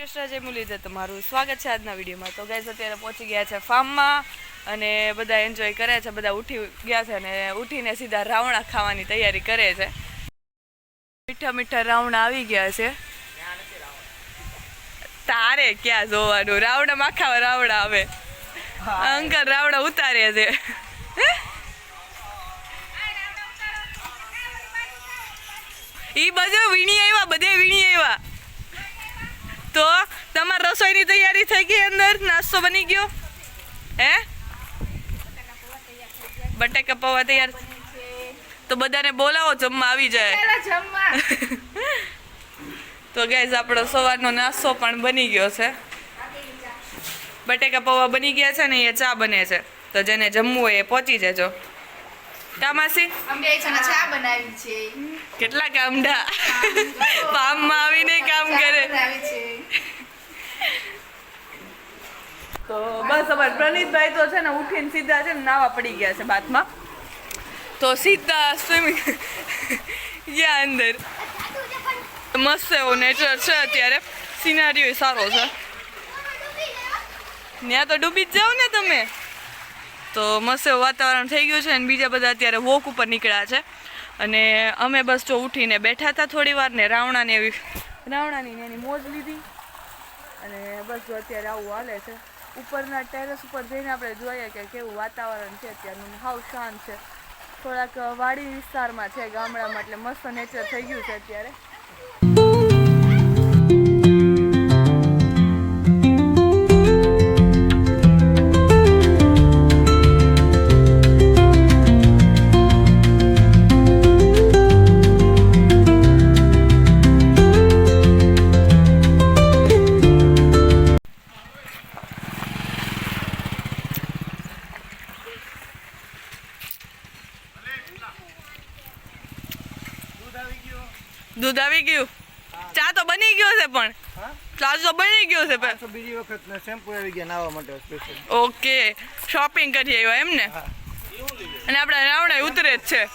કૃષ્ણ જય મુરલીધર તમારું સ્વાગત છે આજના વિડીયોમાં. તો ગાઈઝ અત્યારે પહોંચી ગયા છે ફાર્મમાં અને બધા એન્જોય કરે છે, બધા ઉઠી ગયા છે અને ઉઠીને સીધા રાવણા ખાવાની તૈયારી કરે છે. મીઠા મીઠા રાવણા આવી ગયા છે. તારે ક્યાં જોવાનું? રાવણા માખા રાવણા આવે. અંકલ રાવણા ઉતારે છે. ઈ બધું વીણી આવ્યા, બધે વીણી આવ્યા. તો તમારી રસોઈની તૈયારી થઈ ગઈ અંદર? નાસ્તો બની ગયો? હે? બટાકા પૌવા તૈયાર તો બધાને બોલાવો જમવા આવી જાય. તો ગેસ આપણો સવારનો નાસ્તો પણ બની ગયો છે. બટેકા પૌવા બની ગયા છે ને એ ચા બને છે. તો જેને જમવું હોય એ પહોંચી જજો. કામાસી અમે છે ને ચા બનાવી છે. કેટલા કામડા ફાર્મમાં આવીને કામ કરે. તો બસ અમારે પ્રનીતભાઈ તો છે ને ઉઠીને સીધા છે ને નાવા પડી ગયા છે બાથમાં. તો સીધા સ્વિમિંગ ગયા અંદર. મસ્ત એવો નેચર છે અત્યારે. સિનારીઓ સારો છે. ત્યાં તો ડૂબી જ જાઓ ને તમે. તો મસ્ત એવું વાતાવરણ થઈ ગયું છે અને બીજા બધા અત્યારે વોક ઉપર નીકળ્યા છે. અને અમે બસ જો ઉઠીને બેઠા હતા થોડી વાર ને રાવણાને એવી રાવણાની ને એની મોજ લીધી. અને બસ જો અત્યારે આવું હાલે છે. ઉપરના ટેરેસ ઉપર જઈને આપણે જોઈએ કે કેવું વાતાવરણ છે. અત્યારનું હાવ શાંત છે. થોડાક વાડી વિસ્તારમાં છે ગામડામાં, એટલે મસ્ત નેચર થઈ ગયું છે અત્યારે. છે બીજી વખત શેમ્પુ આવી ગયા નાવા માટે સ્પેશિયલ ઓકે. શોપિંગ કરી આવ્યો એમ ને? અને આપણે રાવણા ઉતરે જ છે.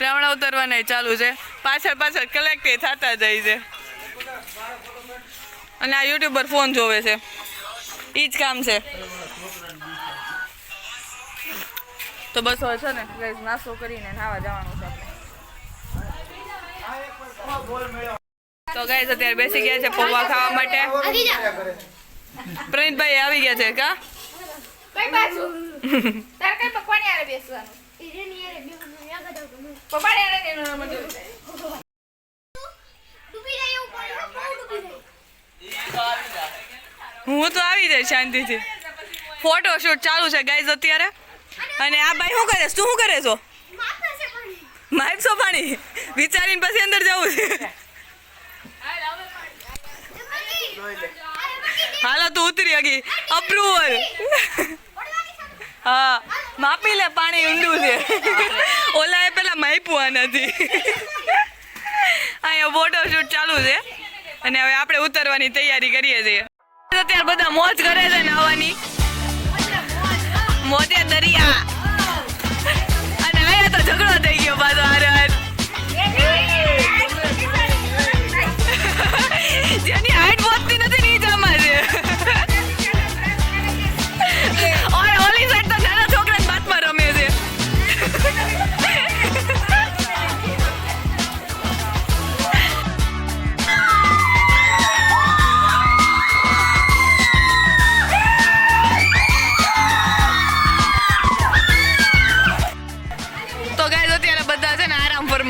રાવણા ઉતરવાના ચાલુ છે. પાછળ પાછળ કલેક્ટ થતા જાય છે. અને આ યુટ્યુબર ફોન જોવે છે. એ જ કામ છે. તો બસ હોય છે ને નાસ્તો કરીને નાવા જવાનું છે આપણે. તો ગાઈસ અત્યારે બેસી ગયા છે પૌવા ખાવા માટે. પ્રનીતભાઈ આવી ગયા છે કા? કઈ બાજુ? તાર કઈ પકવાણી આરે બેસવાનું? પપ્પાને આરે તેનું નામ જ. હું તો આવી જાય શાંતિથી. ફોટોશૂટ ચાલુ છે ગાઈઝ અત્યારે. અને આ ભાઈ શું કરે તું શું કરે છો? છો પાણી? વિચારીને પછી અંદર જવું છે. હાલો, તું ઉતરી હગી અપ્રુવલ હા, માપી લે, પાણી ઊંડું છે. ઓલા એ પેલા માપ્યું આ નથી અહીંયા ફોટોશૂટ ચાલુ છે. અને હવે આપણે ઉતરવાની તૈયારી કરીએ છીએ. અત્યારે બધા મોજ કરે છે ને આવવાની. મોજે દરિયા. અને અહીંયા તો ઝઘડો થઈ ગયો પાછો હારે.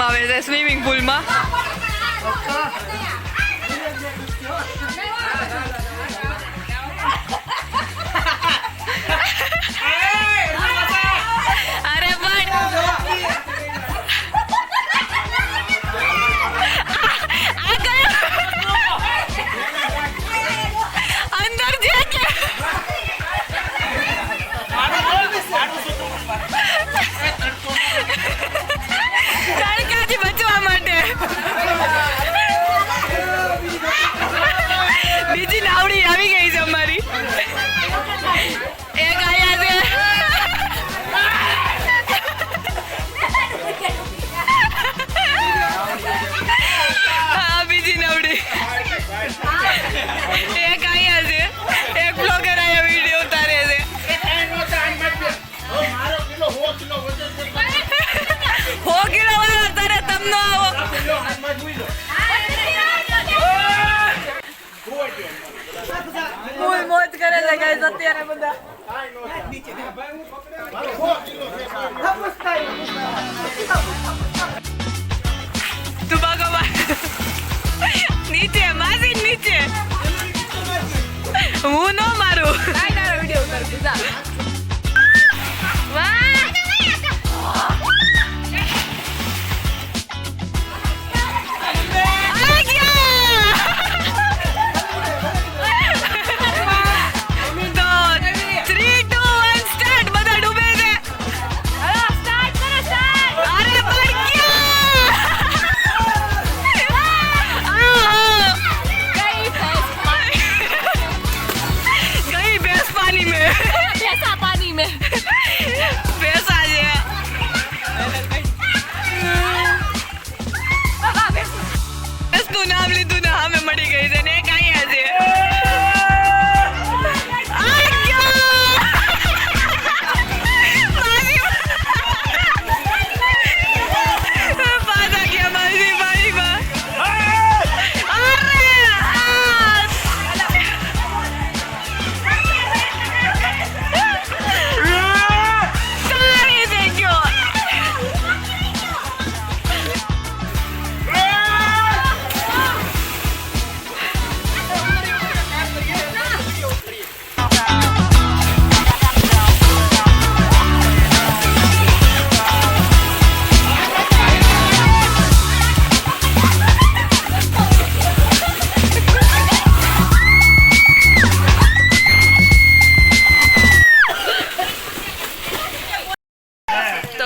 ma vede swimming pool ma Ha ha! તું ભગવાન નીચે માસી નીચે હું નો મારું. વિડિયો ઉતાર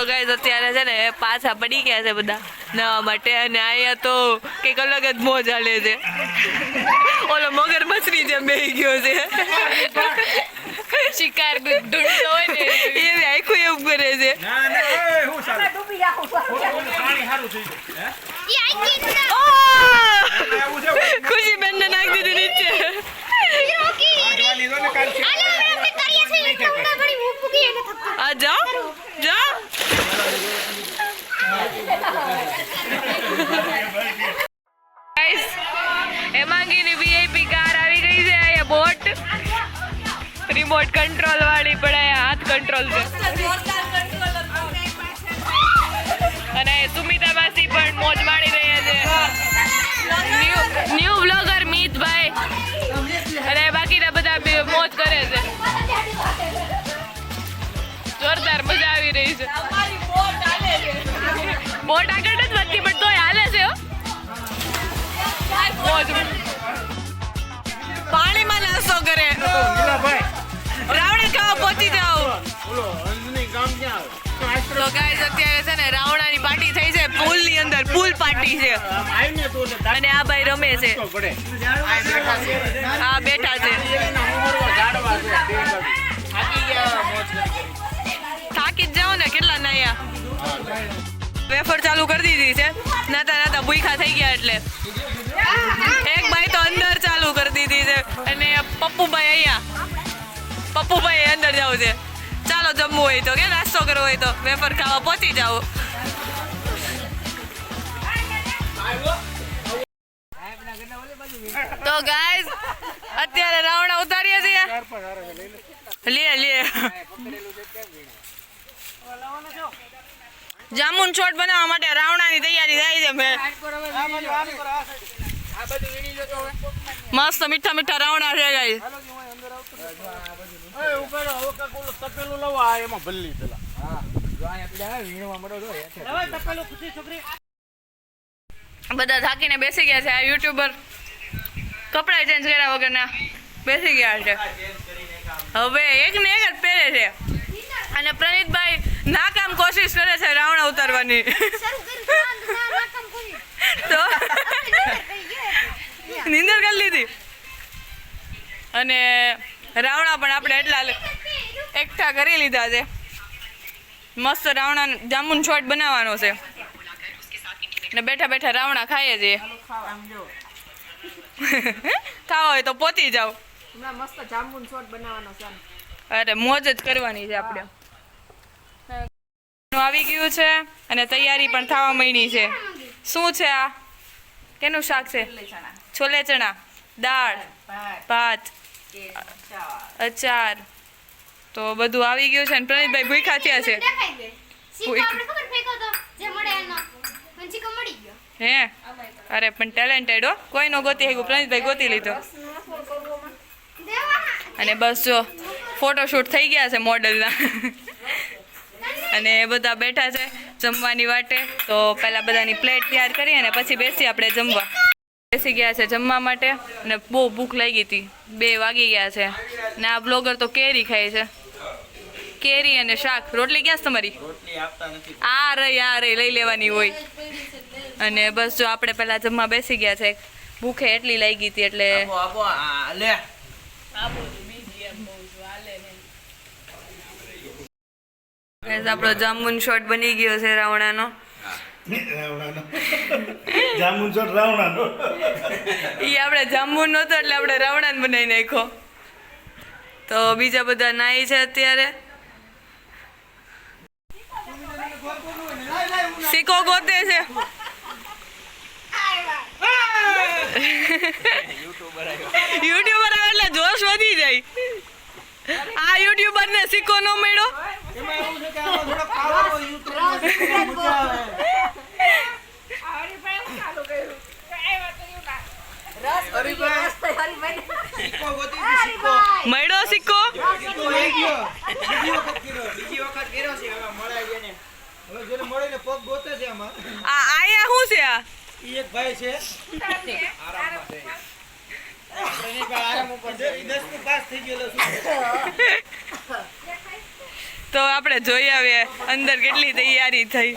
તો ગાઈઝ અત્યારે છે ને પાછા પડી ગયા છે બધા. નવા માટે અને અહીંયા તો કંઈક અલગ જ મોજ હાલે છે. ઓલો મગરમચ્છની જેમ બેહી ગયો છે. શિકાર ઢૂંઢતો હોય ને. એ આખું એવું કરે છે. ખુશી બેન નાખી દીધું નીચે. આ જાઓ જાઓ હેમાંગીની વીઆઈપી કાર આવી ગઈ છે અહીંયા બોટ રિમોટ કંટ્રોલ વાળી પણ અહીંયા હાથ કંટ્રોલ છે. અને સુમિતા માસી પણ મોજ માણી રહ્યા છે. ન્યુ ન્યુ બ્લોગર મિતભાઈ બધા બે મોજ કરે છે. જોરદાર મજા આવી રહી છે. બોટ આગળ નથી વધતી પણ તોય હાલે છે મોજ. પાણીમાં નાસ્તો કરે રાવણે ખાવા પહોંચી જાઓ. તો ગાઈઝ અત્યારે છે ને રાવણાની પાર્ટી થઈ છે. પુલની અંદર પુલ પાર્ટી છે. અને આ ભાઈ રમે છે. હા બેઠા છે. થાકી જ જાઓ ને કેટલા નાયા. વેફર ચાલુ કરી દીધી છે. નાતા નાતા ભૂખા થઈ ગયા એટલે. એક ભાઈ તો અંદર ચાલુ કરી દીધી છે. અને પપ્પુભાઈ અહીંયા. પપ્પુભાઈ અંદર જવું છે. ચાલો જમવું હોય તો કે નાસ્તો કરવો હોય તો, વેફર ખાવા પહોંચી જાઓ તો ગાઈઝ અત્યારે રાવણા ઉતારીએ છીએ. લે લે. જામુન છોટ બનાવવા માટે રાવણાની તૈયારી થાય છે મેં મસ્ત મીઠા મીઠા રાવણા છે તપેલું લાવો આ એમાં ભલ્લી પેલા. બધા થાકીને બેસી ગયા છે આ યુટ્યુબર કપડાં ચેન્જ કર્યા વગરના. બેસી ગયા છે. હવે એક ને એક જ પહેરે છે. અને પ્રણીતભાઈ નાકામ કોશિશ કરે છે રાવણા ઉતારવાની. તો નીંદર કરી લીધી. અને રાવણા પણ આપણે એટલા એકઠા કરી લીધા છે. મસ્ત રાવણા જામુન છોટ બનાવવાનો છે. ને બેઠા બેઠા રાવણા ખાઈએ છીએ ખાવા હોય તો પોતી જાઓ. છે અરે મોજ જ કરવાની છે આપણે. આવી ગયું છે અને તૈયારી પણ થવા માંડી છે. શું છે આ? કેનું શાક છે? છોલે ચણા દાળ ભાત અચાર. તો બધું આવી ગયું છે ને પ્રણીતભાઈ ભૂખા થયા છે. દેખાઈ દે સિક્કો કોઈ- આપણે ખબર ફેંકો તો જે મળે એનો. પણ સિક્કો મળી ગયો. હે? અરે પણ ટેલેન્ટેડ હો. કોઈ નો ગોતી હેગું પ્રણીતભાઈ ગોતી લીધો. અને બસ જો ફોટોશૂટ થઈ ગયા છે મોડલના. અને એ બધા બેઠા છે જમવાની વાટે. તો પહેલાં બધાની પ્લેટ તૈયાર કરી અને પછી બેસી આપણે જમવા. બેસી ગયા છે જમવા માટે અને બહુ ભૂખ લાગી હતી. બે વાગી ગયા છે. ને આ બ્લોગર તો કેરી ખાય છે. કેરી અને શાક. રોટલી ક્યાં છે તમારી? આ રહી આ રહી લઈ લેવાની હોય. અને બસ જો આપણે પહેલાં જમવા બેસી ગયા છે. ભૂખે એટલી લાગી હતી એટલે આપણો જામુન શોટ બની ગયો છે રાવણાનો. જામુન ચોટ રાવણાનો. એ આપણે જામુન નહોતો એટલે આપણે રાવણાને બનાવી નાખ્યો. તો બીજા બધા નાઈ છે અત્યારે. સિક્કો ગોતે છે. યુટ્યુબર આવે એટલે જોશ વધી જાય. આ યુટ્યુબર ને સિક્કો ન. મળ્યો મળ્યો સિક્કો? બીજી વખત કર્યો છે મળે ને હવે જેને મળે ને પગ ગોતે છે આમાં. આ આયા શું છે આ? એક ભાઈ છે. તો આપણે જોઈ આવીએ અંદર કેટલી તૈયારી થઈ.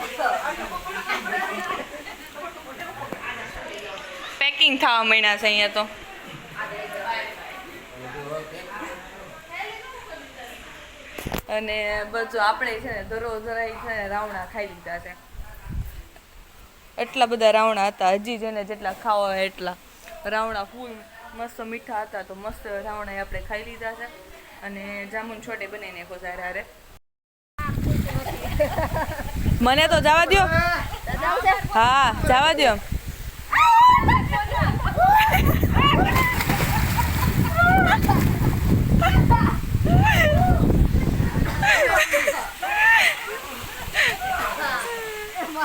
પેકિંગ થવા મહિના છે અહીંયા તો. અને બધું આપણે છે ને દરરોજ છે ને રાવણા ખાઈ લીધા છે. એટલા બધા રાવણા હતા, હજી જેને જેટલા ખાવા એટલા. રાવણા ફૂલ મસ્ત મીઠા હતા તો મસ્ત રાવણાએ આપણે ખાઈ લીધા છે. અને જામુન છોટે બનાવીને નાખો સારા હારે. મને તો જવા દ્યો. હા જવા દ્યો.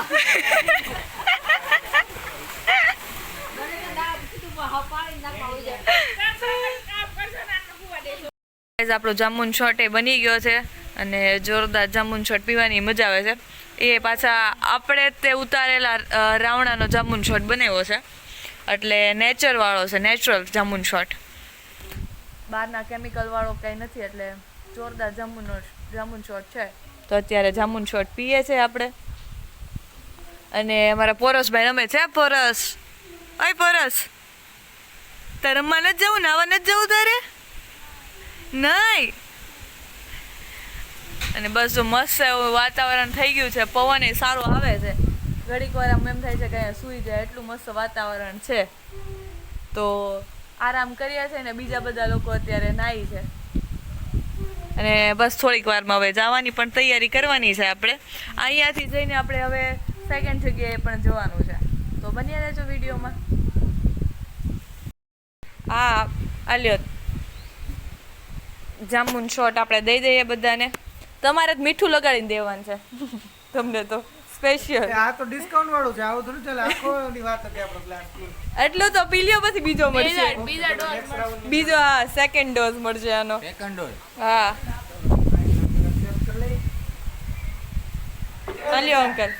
Guys, આપણો જામુન શોટ એ બની ગયો છે અને જોરદાર જામુન શોટ પીવાની મજા આવે છે. એ પાછા આપણે તે ઉતારેલા રાવણાનો જામુન શોટ બનાવ્યો છે. એટલે નેચરવાળો છે નેચરલ જામુન શોટ બહારના કેમિકલવાળો કંઈ નથી એટલે જોરદાર જામુનનો જામુન શોટ છે. તો અત્યારે જામુન શોટ પીએ છે આપણે. અને અમારા પોરસભાઈ રમે છે પોરસ. અય પોરસ. તારે રમવા નથી જવું નાવા નથી જવું તારે? નહીં. અને બસ જો મસ્ત એવું વાતાવરણ થઈ ગયું છે, પવન એ સારો આવે છે. ઘડીક વાર આમ એમ થાય છે કે સૂઈ જાય, એટલું મસ્ત વાતાવરણ છે. તો આરામ કર્યા છે ને બીજા બધા લોકો અત્યારે નાહી છે. અને બસ થોડીક વારમાં હવે જવાની પણ તૈયારી કરવાની છે આપણે. અહીંયાથી જઈને આપણે હવે સેકન્ડ જગ્યાએ પણ જવાનું છે. તો બન્યા રહેજો વિડીયોમાં. હા, આલ્યો. જામુન શોટ આપણે દઈ દઈએ બધાને. તમારે જ મીઠું લગાડીને દેવાનું છે. તમને તો સ્પેશિયલ આ તો ડિસ્કાઉન્ટ વાળું છે. આવું થોડું ચાલે. આખો ની વાત હતી આપણો પ્લાન એટલું તો પી લ્યો પછી બીજો મળશે. બીજો હા સેકન્ડ ડોઝ મળશે. આનો. હા. ચાલ્યો અંકલ.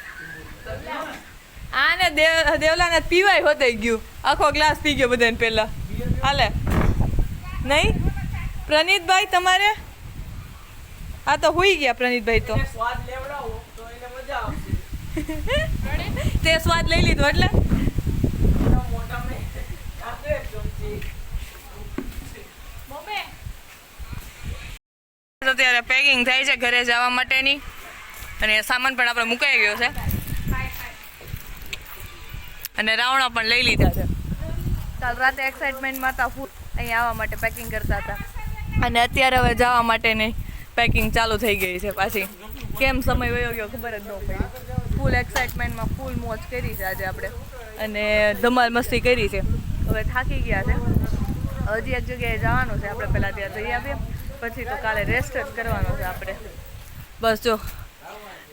આને દેવ દેવલાને પીવાય હોતે ગયું. આખો ગ્લાસ પી ગયો બધાને પહેલા. હાલે. નહીં? પ્રનીતભાઈ તમારે? આ તો હોઈ ગયા પ્રનીતભાઈ તો. સ્વાદ લેવડાવો તો એને મજા આવશે. તે સ્વાદ લઈ લીધો એટલે? મોટા મેં આપે ચમચી. તો ત્યારે પેકિંગ થાય છે ઘરે જવા માટેની. અને સામાન પણ આપણે મુકાઈ ગયો છે. અને રાવણા પણ લઈ લીધા છે. કાલ રાતે એક્સાઇટમેન્ટમાં હતા ફૂડ અહીંયા આવવા માટે પેકિંગ કરતા હતા. અને અત્યારે હવે જવા માટેની પેકિંગ ચાલુ થઈ ગઈ છે પાછી. કેમ સમય વયો ગયો ખબર જ ન પડી. ફૂલ એક્સાઇટમેન્ટમાં ફૂલ મોજ કરી છે આજે આપણે. અને ધમાલ મસ્તી કરી છે. હવે થાકી ગયા છે. હજી એક જગ્યાએ જવાનું છે. આપણે પહેલાં ત્યાં જઈ આવીએ. પછી તો કાલે રેસ્ટ જ કરવાનો છે આપણે. બસ જો,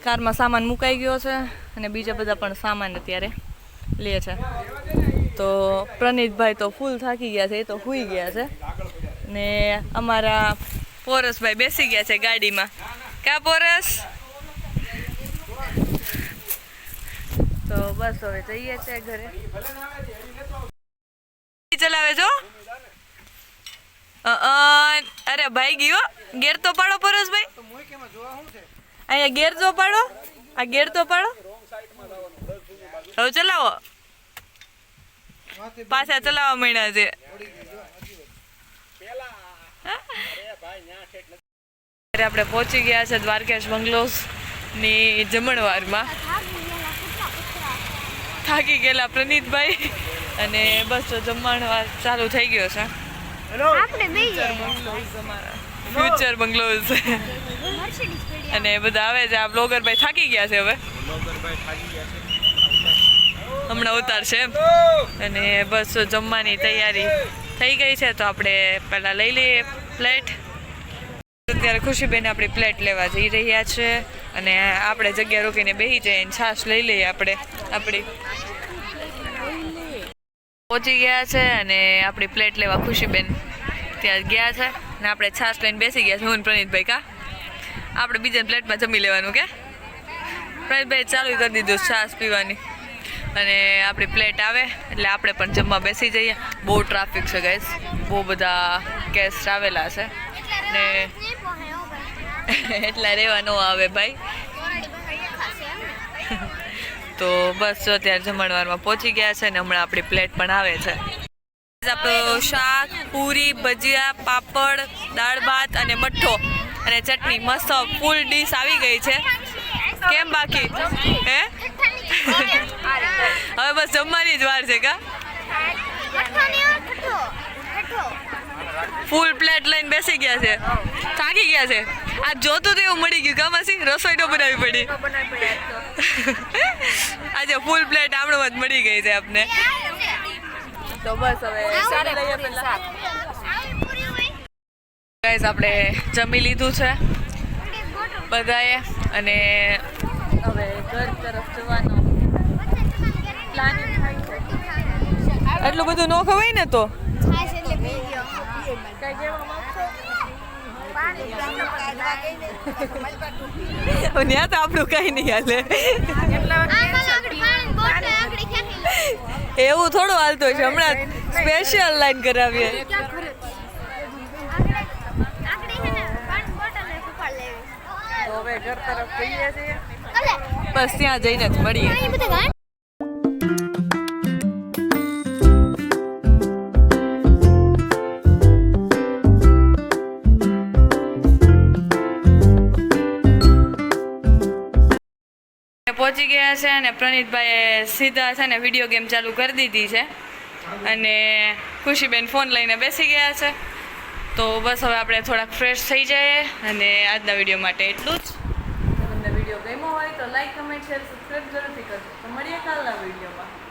કારમાં સામાન મુકાઈ ગયો છે અને બીજા બધા પણ સામાન અત્યારે લે છે. તો પ્રનીતભાઈ તો ફૂલ થાકી ગયા છે. એ તો સૂઈ ગયા છે. ને અમારા પોરસભાઈ બેસી ગયા છે ગાડીમાં. કા પોરસ? તો બસ હવે જઈએ છે ઘરે. ચલાવે છો અરે ભાઈ ગયો. ગેર તો પાડો પરેશભાઈ અહીંયા ગેર તો પાડો. આ ગેર તો પાડો. હવે ચલાવો. પાછા ચલાવવા માંડ્યા છે. અત્યારે આપણે પહોંચી ગયા છે દ્વારકેશ બંગલોઝની જમણવારમાં. થાકી ગયેલા પ્રનીતભાઈ અને બસ જમણવાર ચાલુ થઈ ગયો છે. ફ્યુચર બંગલોઝ અને બધા આવે છે. આ બ્લોગર ભાઈ થાકી ગયા છે હવે. હમણાં ઉતારશે એમ. અને બસ જમવાની તૈયારી થઈ ગઈ છે, તો આપણે પહેલાં લઈ લઈએ પ્લેટ અત્યારે ખુશીબેન આપણી પ્લેટ લેવા જઈ રહ્યા છે અને આપણે જગ્યા રોકીને બેસી જઈએ છાશ લઈ લઈએ આપણે, આપણી. પહોંચી ગયા છે અને આપણી પ્લેટ લેવા ખુશીબેન ત્યાં ગયા છે ને આપણે છાશ લઈને બેસી ગયા છે. હું પ્રનીતભાઈ કા? આપણે બીજા પ્લેટમાં જમી લેવાનું કે? પ્રનીતભાઈ ચાલુ કરી દીધું છાશ પીવાની. અને આપણી પ્લેટ આવે, એટલે આપણે પણ જમવા બેસી જઈએ. બહુ ટ્રાફિક છે ગેસ બહુ બધા ગેસ્ટ આવેલા છે. ને એટલા રહેવા ન આવે, ભાઈ. તો બસ, જો અત્યારે જમણવારમાં પહોંચી ગયા છે ને હમણાં આપણી પ્લેટ પણ આવે છે. આપણું શાક, પૂરી, ભજીયા, પાપડ, દાળ ભાત અને મઠ્ઠો. અને ચટણી મસ્ત ફૂલ ડીશ આવી ગઈ છે. કેમ બાકી? હે? હવે બસ જમવાની જ વાર છે કા? ફૂલ પ્લેટ લઈને બેસી ગયા છે. થાકી ગયા છે. આ જોતું તો એવું મળી ગયું કામાસી રસોઈ તો બનાવવી પડી. આજે ફૂલ પ્લેટ આપણું જ મળી ગઈ છે આપને. તો હવે ગાઈઝ આપણે જમી લીધું છે. બધાએ અને હવે ઘર તરફ જવાનો પ્લાનિંગ થાય એટલું બધું ન ખવાય ને તો? ત્યાં તો આપણું કઈ નહીં હાલે. એવું થોડું હાલતું છે. હમણાં સ્પેશિયલ લાઈન કરાવીએ. હવે ઘર તરફ જઈએ છીએ. બસ ત્યાં જઈને જ મળીએ. પહોંચી ગયા છે અને પ્રનીતભાઈએ સીધા છે ને વીડિયો ગેમ ચાલુ કરી દીધી છે. અને ખુશીબેન ફોન લઈને બેસી ગયા છે. તો બસ હવે આપણે થોડાક ફ્રેશ થઈ જઈએ અને આજના વીડિયો માટે એટલું જ જો તમને વીડિયો ગમ્યો હોય તો લાઈક કમેન્ટ શેર સબસ્ક્રાઈબ જરૂરથી કરજો. તો મળીએ કાલના વિડીયોમાં.